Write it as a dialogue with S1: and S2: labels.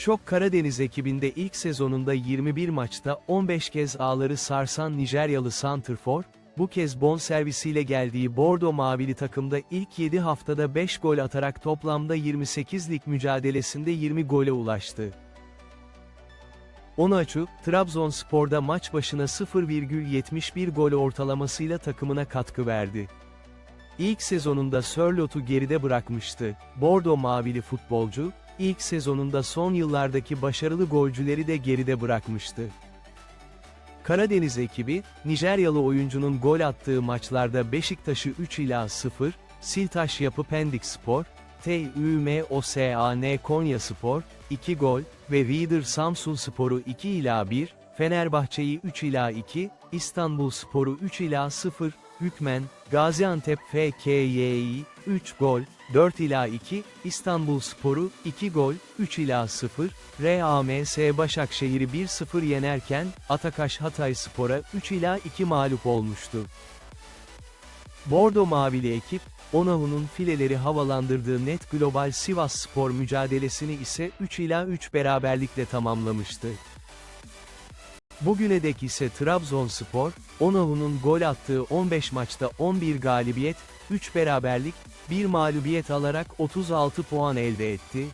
S1: Şok Karadeniz ekibinde ilk sezonunda 21 maçta 15 kez ağları sarsan Nijeryalı Santrfor, bu kez bonservisiyle geldiği Bordo Mavili takımda ilk 7 haftada 5 gol atarak toplamda 28 lig mücadelesinde 20 gole ulaştı. Onaçu, Trabzonspor'da maç başına 0,71 gol ortalamasıyla takımına katkı verdi. İlk sezonunda Sörlot'u geride bırakmıştı. Bordo Mavili futbolcu, ilk sezonunda son yıllardaki başarılı golcüleri de geride bırakmıştı. Karadeniz ekibi, Nijeryalı oyuncunun gol attığı maçlarda Beşiktaş'ı 3 ila 0, Siltaş Yapı Pendik Spor, TÜMOSAN Konya Spor, 2 gol ve Reader Samsun Spor'u 2 ila 1, Fenerbahçe'yi 3 ila 2, İstanbul Spor'u 3 ila 0, Hükmen, Gaziantep FKY'yi 3 gol, 4 ila 2, İstanbul Sporu 2 gol, 3 ila 0, RAMS Başakşehir'i 1-0 yenerken, Atakaş Hatay Spor'a 3 ila 2 mağlup olmuştu. Bordo Mavili ekip, Onahu'nun fileleri havalandırdığı net global Sivas Spor mücadelesini ise 3 ila 3 beraberlikle tamamlamıştı. Bugüne dek ise Trabzonspor, Onahu'nun gol attığı 15 maçta 11 galibiyet, 3 beraberlik, 1 mağlubiyet alarak 36 puan elde etti.